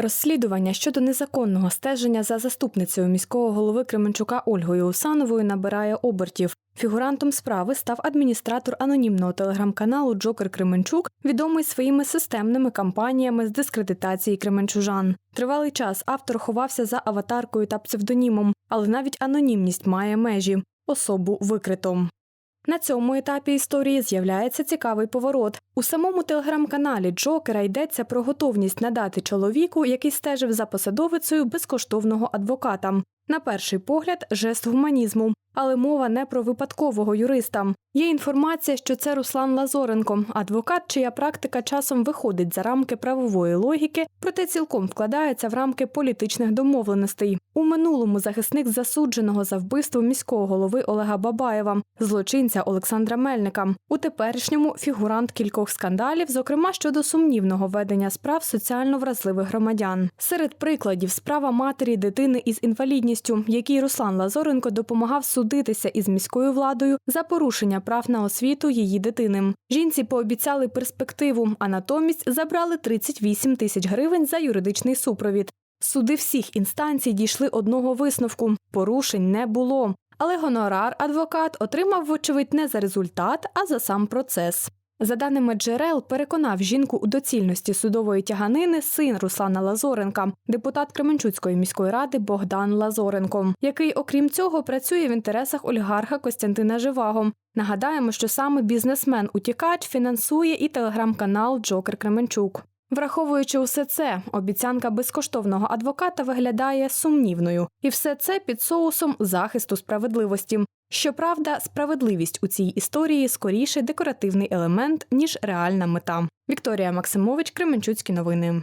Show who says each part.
Speaker 1: Розслідування щодо незаконного стеження за заступницею міського голови Кременчука Ольгою Усановою набирає обертів. Фігурантом справи став адміністратор анонімного телеграм-каналу Джокер Кременчук, відомий своїми системними кампаніями з дискредитації кременчужан. Тривалий час автор ховався за аватаркою та псевдонімом, але навіть анонімність має межі особу викрито. На цьому етапі історії з'являється цікавий поворот. У самому телеграм-каналі Джокера йдеться про готовність надати чоловіку, який стежив за посадовицею безкоштовного адвоката. На перший погляд, жест гуманізму, але мова не про випадкового юриста. Є інформація, що це Руслан Лазоренко, адвокат, чия практика часом виходить за рамки правової логіки, проте цілком вкладається в рамки політичних домовленостей. У минулому захисник засудженого за вбивство міського голови Олега Бабаєва, злочинця Олександра Мельника. У теперішньому фігурант кількох скандалів, зокрема щодо сумнівного ведення справ соціально вразливих громадян. Серед прикладів справа матері дитини із інвалідністю, якій Руслан Лазоренко допомагав судитися із міською владою за порушення прав на освіту її дитини. Жінці пообіцяли перспективу, а натомість забрали 38 тисяч гривень за юридичний супровід. Суди всіх інстанцій дійшли одного висновку: порушень не було. Але гонорар адвокат отримав, вочевидь, не за результат, а за сам процес. За даними джерел, переконав жінку у доцільності судової тяганини син Руслана Лазоренка, депутат Кременчуцької міської ради Богдан Лазоренко, який, окрім цього, працює в інтересах олігарха Костянтина Живаго. Нагадаємо, що саме бізнесмен-утікач фінансує і телеграм-канал Джокер Кременчук. Враховуючи усе це, обіцянка безкоштовного адвоката виглядає сумнівною, і все це під соусом захисту справедливості. Щоправда, справедливість у цій історії скоріше декоративний елемент ніж реальна мета. Вікторія Максимович, Кременчуцькі новини.